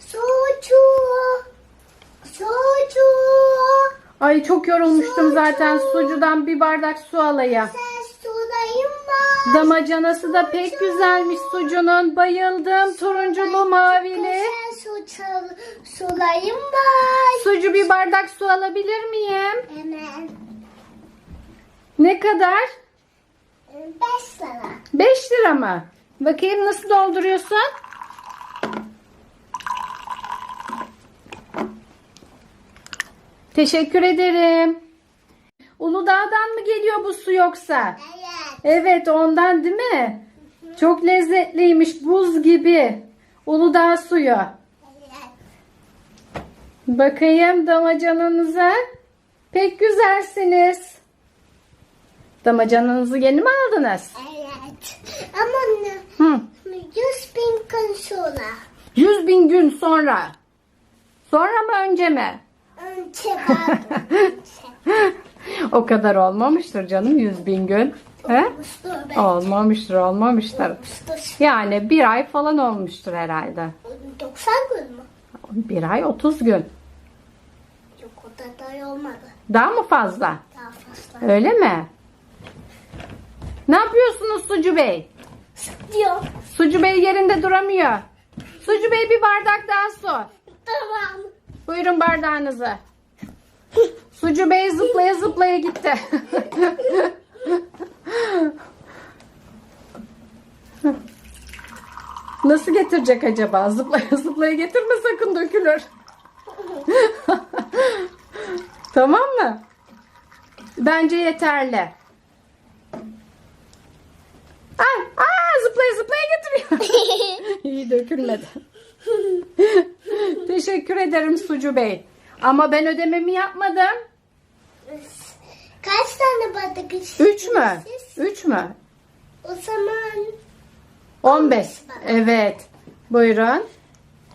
Sucu. Sucu. Ay çok yorulmuştum zaten. Sucudan bir bardak su alayım. Sen sulayım mı? Damacanası da pek güzelmiş sucunun. Bayıldım. Turunculu mavili. Sen su çal- sulayım mı? Sucu bir bardak su alabilir miyim? Hemen. Ne kadar? Beş lira. 5 lira mı? Bakayım nasıl dolduruyorsun? Teşekkür ederim. Uludağ'dan mı geliyor bu su yoksa? Evet. Evet ondan değil mi? Çok lezzetliymiş buz gibi. Uludağ suyu. Evet. Bakayım damacananıza. Pek güzelsiniz. Damacananızı yeni mi aldınız? Evet. Ama ne? Hı. Yüz bin gün sonra. 100 bin gün sonra. Sonra mı önce mi? Önce. o kadar olmamıştır canım 100 bin gün. He? Olmamıştır olmamıştır. Yani bir ay falan olmuştur herhalde. 90 gün mü? Bir ay 30 gün. Yok o da da olmadı. Daha mı fazla? Daha fazla. Öyle mi? Ne yapıyorsunuz Sucu Bey? Diyor. Sucu Bey yerinde duramıyor. Sucu Bey bir bardak daha su. Tamam. Buyurun bardağınızı. Sucu Bey zıplaya zıplaya gitti. Nasıl getirecek acaba? Zıplaya zıplaya getirme sakın dökülür. tamam mı? Bence yeterli. Aa, aa, zıplaya zıplaya getiriyor. İyi dökülmedi. Teşekkür ederim Sucu Bey. Ama ben ödememi yapmadım. Kaç tane bardak içtiniz? Üç mü? siz? Üç mü? O zaman 15. Evet. Buyurun.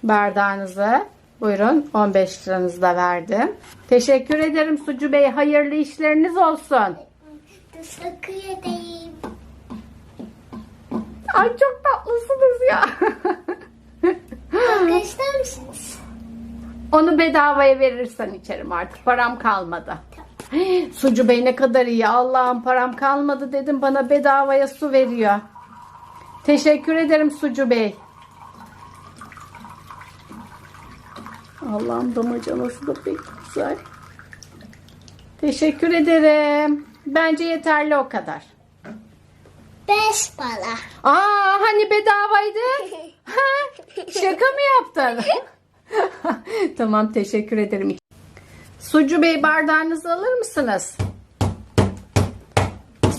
Bardağınızı. Buyurun. 15 liranızı da verdim. Teşekkür ederim Sucu Bey. Hayırlı işleriniz olsun. teşekkür edeyim. Ay çok tatlısınız ya. İster misiniz? Onu bedavaya verirsen içerim artık. Param kalmadı. Sucu Bey ne kadar iyi. Allah'ım param kalmadı dedim. Bana bedavaya su veriyor. Teşekkür ederim Sucu Bey. Allah'ım damacanası da pek güzel. Teşekkür ederim. Bence yeterli o kadar. Beş para. Aa hani bedavaydı? Ha, şaka mı yaptın? tamam teşekkür ederim. Sucu Bey bardağınızı alır mısınız?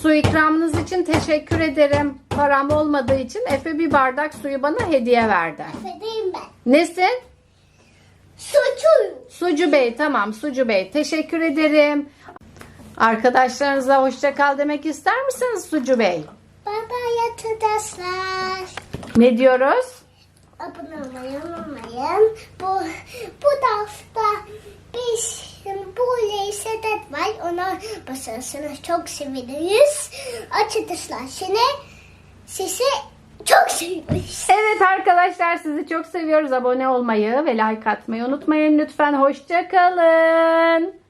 Su ikramınız için teşekkür ederim. Param olmadığı için Efe bir bardak suyu bana hediye verdi. Edeyim ben. Nesin? Suçuyum. Sucu Bey tamam Sucu Bey teşekkür ederim. Arkadaşlarınıza hoşça kal demek ister misiniz Sucu Bey? Bye arkadaşlar. Ne diyoruz? Abone olmayı unutmayın. Bu, bu da hafta biz böyle sedet var. Ona basarsanız çok seviniriz. Arkadaşlar seni sizi çok seviyoruz. Evet arkadaşlar sizi çok seviyoruz. Abone olmayı ve like atmayı unutmayın lütfen. Hoşça kalın.